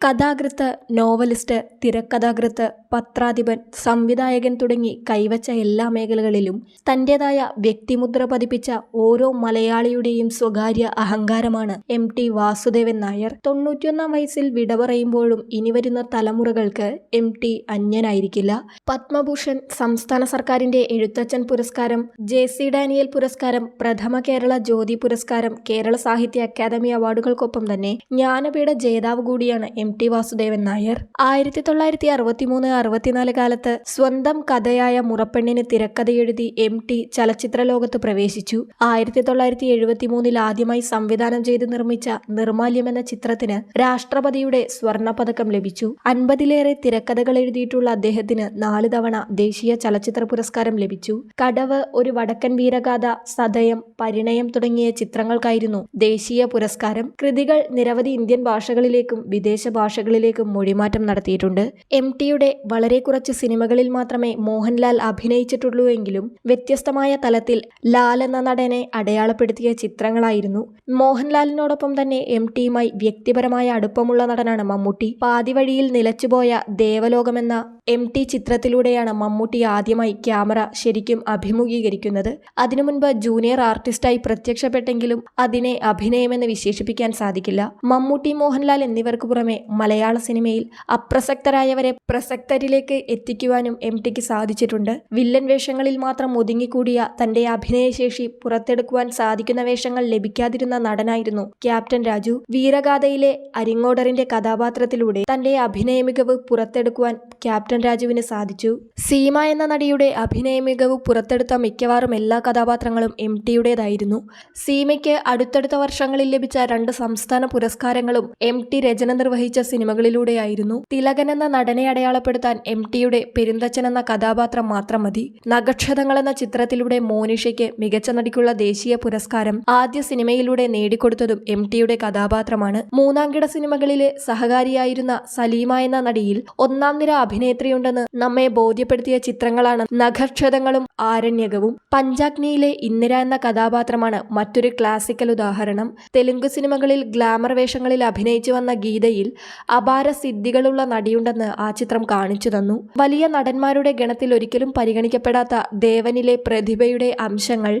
കഥാകൃത്ത് നോവലിസ്റ്റ് തിരക്കഥാകൃത്ത് പത്രാധിപൻ സംവിധായകൻ തുടങ്ങി കൈവച്ച എല്ലാ മേഖലകളിലും തന്റെതായ വ്യക്തിമുദ്ര പതിപ്പിച്ച ഓരോ മലയാളിയുടെയും സ്വകാര്യ അഹങ്കാരമാണ് എം ടി വാസുദേവൻ നായർ. തൊണ്ണൂറ്റിയൊന്നാം വയസ്സിൽ വിട പറയുമ്പോഴും ഇനി വരുന്ന തലമുറകൾക്ക് എം ടി അന്യനായിരിക്കില്ല. പത്മഭൂഷൺ സംസ്ഥാന സർക്കാരിന്റെ എഴുത്തച്ഛൻ പുരസ്കാരം ജെ സി ഡാനിയൽ പുരസ്കാരം പ്രഥമ കേരള ജ്യോതി പുരസ്കാരം കേരള സാഹിത്യ അക്കാദമി അവാർഡുകൾക്കൊപ്പം തന്നെ ജ്ഞാനപീഠ ജേതാവ് കൂടിയാണ് എം ടി വാസുദേവൻ നായർ. ആയിരത്തി തൊള്ളായിരത്തി അറുപത്തിമൂന്ന് അറുപത്തിനാല് കാലത്ത് സ്വന്തം കഥയായ മുറപ്പെണ്ണിന് തിരക്കഥയെഴുതി എം ടി ചലച്ചിത്ര ലോകത്ത് പ്രവേശിച്ചു. ആയിരത്തി തൊള്ളായിരത്തി എഴുപത്തിമൂന്നിൽ ആദ്യമായി സംവിധാനം ചെയ്ത് നിർമ്മിച്ച നിർമാല്യം എന്ന ചിത്രത്തിന് രാഷ്ട്രപതിയുടെ സ്വർണ പതക്കം ലഭിച്ചു. അൻപതിലേറെ തിരക്കഥകൾ എഴുതിയിട്ടുള്ള അദ്ദേഹത്തിന് നാല് തവണ ദേശീയ ചലച്ചിത്ര പുരസ്കാരം ലഭിച്ചു. കടവ് ഒരു വടക്കൻ വീരഗാഥ സദയം പരിണയം തുടങ്ങിയ ചിത്രങ്ങൾക്കായിരുന്നു ദേശീയ പുരസ്കാരം. കൃതികൾ നിരവധി ഇന്ത്യൻ ഭാഷകളിലേക്കും വിദേശ ഭാഷകളിലേക്കും മൊഴിമാറ്റം നടത്തിയിട്ടുണ്ട്. എം ടിയുടെ വളരെ കുറച്ച് സിനിമകളിൽ മാത്രമേ മോഹൻലാൽ അഭിനയിച്ചിട്ടുള്ളൂ എങ്കിലും വ്യത്യസ്തമായ തലത്തിൽ ലാൽ എന്ന നടനെ അടയാളപ്പെടുത്തിയ ചിത്രങ്ങളായിരുന്നു. മോഹൻലാലിനോടൊപ്പം തന്നെ എം ടിയുമായി വ്യക്തിപരമായ അടുപ്പമുള്ള നടനാണ് മമ്മൂട്ടി. പാതിവഴിയിൽ നിലച്ചുപോയ ദേവലോകമെന്ന എം ടി ചിത്രത്തിലൂടെയാണ് മമ്മൂട്ടി ആദ്യമായി ക്യാമറ ശരിക്കും അഭിമുഖീകരിക്കുന്നത്. അതിനു മുൻപ് ജൂനിയർ ആർട്ടിസ്റ്റായി പ്രത്യക്ഷപ്പെട്ടെങ്കിലും അതിനെ അഭിനയമെന്ന് വിശേഷിപ്പിക്കാൻ സാധിക്കില്ല. മമ്മൂട്ടി മോഹൻലാൽ എന്നിവർക്ക് പുറമെ മലയാള സിനിമയിൽ അപ്രസക്തരായവരെ പ്രസക്തരിലേക്ക് എത്തിക്കുവാനും എം ടിക്ക് സാധിച്ചിട്ടുണ്ട്. വില്ലൻ വേഷങ്ങളിൽ മാത്രം ഒതുങ്ങിക്കൂടിയ തന്റെ അഭിനയശേഷി പുറത്തെടുക്കുവാൻ സാധിക്കുന്ന വേഷങ്ങൾ ലഭിക്കാതിരുന്ന നടനായിരുന്നു ക്യാപ്റ്റൻ രാജു. വീരഗാഥയിലെ അരിങ്ങോടറിന്റെ കഥാപാത്രത്തിലൂടെ തന്റെ അഭിനയ മികവ് പുറത്തെടുക്കുവാൻ ക്യാപ്റ്റൻ രാജുവിന് സാധിച്ചു. സീമ എന്ന നടിയുടെ അഭിനയ മികവ് പുറത്തെടുത്ത മിക്കവാറും എല്ലാ കഥാപാത്രങ്ങളും എം ടിയുടേതായിരുന്നു. സീമയ്ക്ക് അടുത്തടുത്ത വർഷങ്ങളിൽ ലഭിച്ച രണ്ട് സംസ്ഥാന പുരസ്കാരങ്ങളും എം ടി രചന നിർവഹിച്ച സിനിമകളിലൂടെയായിരുന്നു. തിലകൻ എന്ന നടനെ അടയാളപ്പെടുത്താൻ എം ടിയുടെ പെരുന്തച്ചൻ എന്ന കഥാപാത്രം മാത്രം മതി. നഗക്ഷതങ്ങൾ എന്ന ചിത്രത്തിലൂടെ മോനിഷയ്ക്ക് മികച്ച നടിക്കുള്ള ദേശീയ പുരസ്കാരം ആദ്യ സിനിമയിലൂടെ നേടിക്കൊടുത്തതും എം ടിയുടെ കഥാപാത്രമാണ്. മൂന്നാംകിട സിനിമകളിലെ സഹകാരിയായിരുന്ന സലീമ എന്ന നടിയിൽ ഒന്നാം നിര അഭിനേത്രിയുണ്ടെന്ന് നമ്മെ ബോധ്യപ്പെടുത്തിയ ചിത്രങ്ങളാണ് നഖക്ഷതങ്ങളും ആരണ്യകവും. പഞ്ചാഗ്നിയിലെ ഇന്ദിര എന്ന കഥാപാത്രമാണ് മറ്റൊരു ക്ലാസിക്കൽ ഉദാഹരണം. തെലുങ്ക് സിനിമകളിൽ ഗ്ലാമർ വേഷങ്ങളിൽ അഭിനയിച്ചു വന്ന ഗീതയിൽ അപാര സിദ്ധികളുള്ള നടിയുണ്ടെന്ന് ആ ചിത്രം കാണിച്ചു തന്നു. വലിയ നടന്മാരുടെ ഗണത്തിൽ ഒരിക്കലും പരിഗണിക്കപ്പെടാത്ത ദേവനിലെ പ്രതിഭയുടെ അംശങ്ങൾ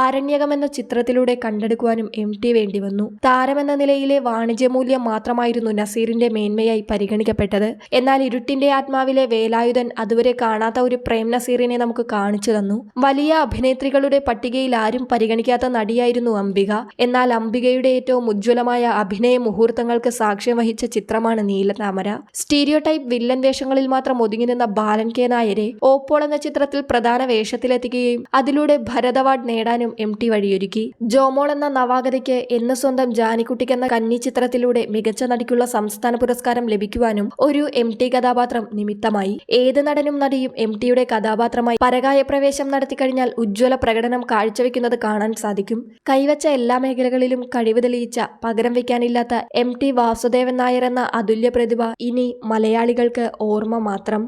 ആരണ്യകം എന്ന ചിത്രത്തിലൂടെ കണ്ടെടുക്കുവാനും എം ടി വേണ്ടി വന്നു. താരമെന്ന നിലയിലെ വാണിജ്യമൂല്യം മാത്രമായിരുന്നു നസീറിന്റെ മേന്മയായി പരിഗണിക്കപ്പെട്ടത്. എന്നാൽ ഇരുട്ടിന്റെ ആത്മാവിലെ വേലായുധൻ അതുവരെ കാണാത്ത ഒരു പ്രേം നസീറിനെ നമുക്ക് കാണിച്ചു തന്നു. വലിയ അഭിനേത്രികളുടെ പട്ടികയിൽ ആരും പരിഗണിക്കാത്ത നടിയായിരുന്നു അംബിക. എന്നാൽ അംബികയുടെ ഏറ്റവും ഉജ്ജ്വലമായ അഭിനയ മുഹൂർത്തങ്ങൾക്ക് സാക്ഷ്യം വഹിച്ച ചിത്രമാണ് നീലതാമര സ്റ്റീരിയോ ടൈപ്പ് വില്ലൻ വേഷങ്ങളിൽ മാത്രം ഒതുങ്ങി നിന്ന ബാലൻ കെ നായരെ ഓപ്പോൾ എന്ന ചിത്രത്തിൽ പ്രധാന വേഷത്തിലെത്തിക്കുകയും അതിലൂടെ ഭരത് അവാർഡ് നേടാനും എം ടി വഴിയൊരുക്കി. ജോമോൾ എന്ന നവാഗതയ്ക്ക് എന്ന് സ്വന്തം ജാനിക്കുട്ടിക്ക് എന്ന കന്നി ചിത്രത്തിലൂടെ മികച്ച നടിക്കുള്ള സംസ്ഥാന പുരസ്കാരം ലഭിക്കുവാനും ഒരു എം ടി കഥാപാത്രം നിമിത്തമായി ഏത് നടനും നടിയും എം ടിയുടെ കഥാപാത്രമായി പരകായ പ്രവേശം നടത്തി കഴിഞ്ഞാൽ ഉജ്ജ്വല പ്രകടനം കാഴ്ചവെക്കുന്നത് കാണാൻ സാധിക്കും. കൈവച്ച എല്ലാ മേഖലകളിലും കഴിവ് തെളിയിച്ച പകരം വയ്ക്കാനില്ലാത്ത എം ടി വാസുദേവൻ നായർ എന്ന അതുല്യ പ്രതിഭ ഇനി മലയാളികൾക്ക് ഓർമ്മ മാത്രം.